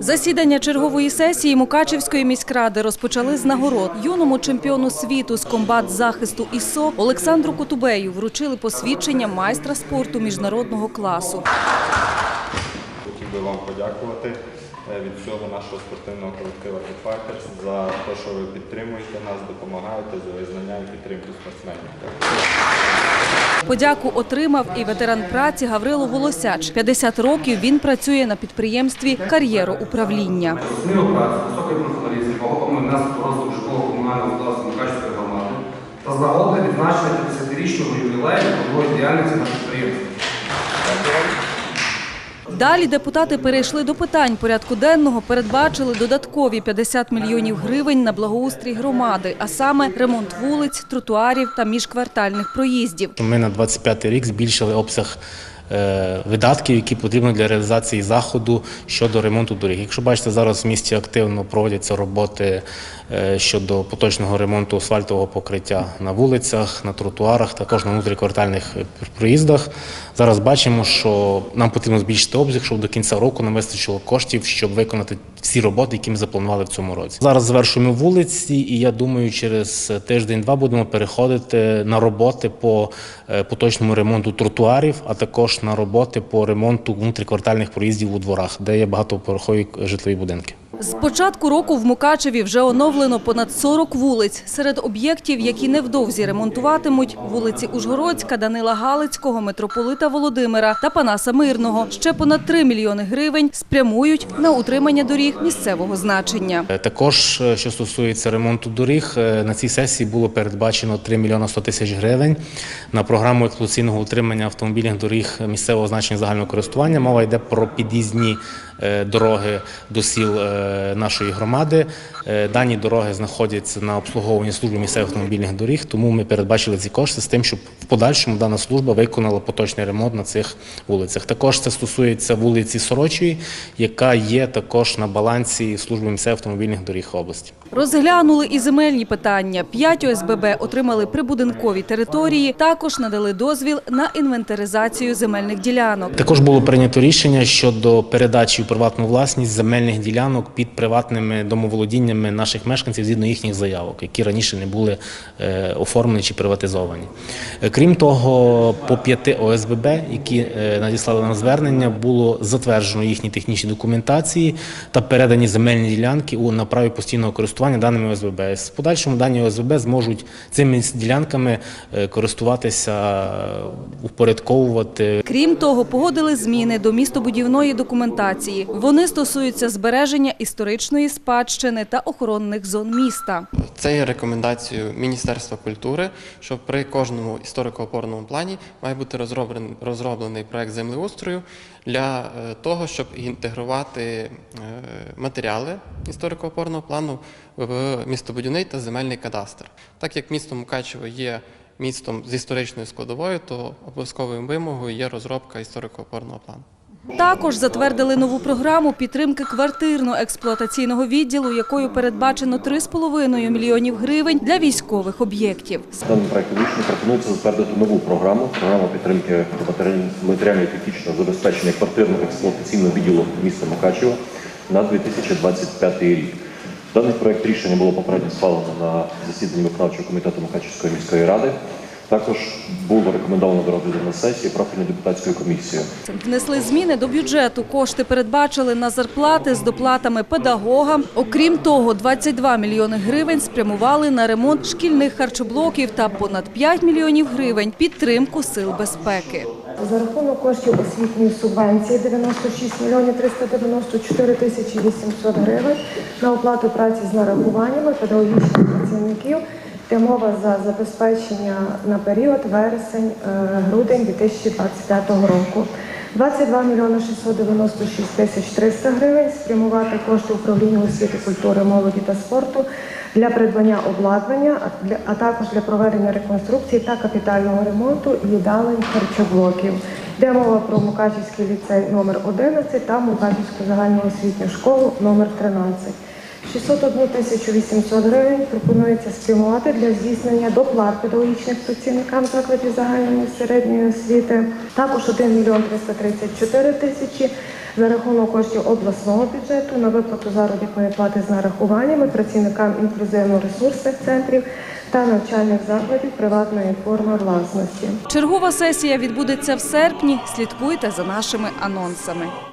Засідання чергової сесії Мукачівської міськради розпочали з нагород. Юному чемпіону світу з комбат захисту ІСО Олександру Котубею вручили посвідчення майстра спорту міжнародного класу. Хотів би вам подякувати від всього нашого спортивного колективу Fighters за те, що ви підтримуєте нас, допомагаєте за визнання і підтримку спортсменів. Подяку отримав і ветеран праці Гаврило Волосяч. 50 років він працює на підприємстві кар'єроуправління. Зрозуміло працю, високий професіоналізм, внесок у розвиток житлово-комунального господарства Мукачівської громади та з нагоди відзначення 50-річного ювілею діяльності на підприємстві. Далі депутати перейшли до питань порядку денного, передбачили додаткові 50 мільйонів гривень на благоустрій громади, а саме ремонт вулиць, тротуарів та міжквартальних проїздів. Ми на 25 рік збільшили обсяг видатків, які потрібні для реалізації заходу щодо ремонту доріг. Якщо бачите, зараз в місті активно проводяться роботи е, щодо поточного ремонту асфальтового покриття на вулицях, на тротуарах, також на внутріквартальних е, проїздах. Зараз бачимо, що нам потрібно збільшити обсяг, щоб до кінця року нам вистачило коштів, щоб виконати всі роботи, які ми запланували в цьому році. Зараз завершуємо вулиці, і я думаю, через тиждень-два будемо переходити на роботи по е, поточному ремонту тротуарів, а також на роботи по ремонту внутріквартальних проїздів у дворах, де є багатоповерхові житлові будинки. З початку року в Мукачеві вже оновлено понад 40 вулиць. Серед об'єктів, які невдовзі ремонтуватимуть, вулиці Ужгородська, Данила Галицького, митрополита Володимира та Панаса Мирного. Ще понад 3 мільйони гривень спрямують на утримання доріг місцевого значення. Е, Також, е, що стосується ремонту доріг, е, на цій сесії було передбачено 3 мільйони 100 тисяч гривень на програму експлуатаційного утримання автомобільних доріг місцевого значення загального користування. Мова йде про під'їзні дороги до сіл нашої громади. Е, Дані дороги знаходяться на обслуговуванні служби місцевих автомобільних доріг, тому ми передбачили ці кошти з тим, щоб в подальшому дана служба виконала поточний ремонт на цих вулицях. Також це стосується вулиці Сорочої, яка є також на балансі служби місцевих автомобільних доріг області. Розглянули і земельні питання. П'ять ОСББ отримали прибудинкові території. Також надали дозвіл на інвентаризацію земельних ділянок. Також було прийнято рішення щодо передачі у приватну власність земельних ділянок під приватними домоволодіннями наших мешканців згідно їхніх заявок, які раніше не були е, оформлені чи приватизовані. Е, Крім того, по п'яти ОСББ, які е, надіслали на звернення, було затверджено їхні технічні документації та передані земельні ділянки у на праві постійного користування даними ОСББ. В подальшому дані ОСББ зможуть цими ділянками користуватися, упорядковувати Крім того, погодили зміни до містобудівної документації. Вони стосуються збереження історичної спадщини та охоронних зон міста. Це є рекомендацією Міністерства культури, що при кожному історико-опорному плані має бути розроблений, розроблений проект землеустрою для е, того, щоб інтегрувати е, матеріали історико-опорного плану в містобудівний та земельний кадастр. Так як місто Мукачево є містом з історичною складовою, то обов'язковою вимогою є розробка історико-опорного плану. Також затвердили нову програму підтримки квартирно-експлуатаційного відділу, якою передбачено 3,5 мільйонів гривень для військових об'єктів. Даним проектом рішення пропонується затвердити нову програму, програму підтримки матеріально-технічного забезпечення квартирного експлуатаційного відділу міста Мукачева на 2025 рік. Даний проект рішення було попередньо схвалено на засіданні виконавчого комітету Мукачевської міської ради. Також було рекомендовано до розгляду на сесії профільною депутатською комісією. Внесли зміни до бюджету. Кошти передбачили на зарплати з доплатами педагогам. Окрім того, 22 мільйони гривень спрямували на ремонт шкільних харчоблоків та понад 5 мільйонів гривень підтримку сил безпеки. За рахунок коштів освітньої субвенції 96 мільйонів 394 тисячі 800 гривень на оплату праці з нарахуваннями педагогічних працівників. Йде мова за забезпечення на період вересень-грудень 2025 року. 22 мільйони 696 тисяч 300 гривень спрямувати кошти управління освіти, культури, молоді та спорту для придбання обладнання, а також для проведення реконструкції та капітального ремонту їдалень харчоблоків. Йде мова про Мукачівський ліцей номер 11 та Мукачівську загальноосвітню школу номер 13. 601 тисячу 800 гривень пропонується спрямувати для здійснення доплат педагогічних працівникам закладів загальної середньої освіти. Також 1 мільйон 334 тисячі за рахунок коштів обласного бюджету на виплату заробітної плати з нарахуваннями працівникам інклюзивно-ресурсних центрів та навчальних закладів приватної форми власності. Чергова сесія відбудеться в серпні. Слідкуйте за нашими анонсами.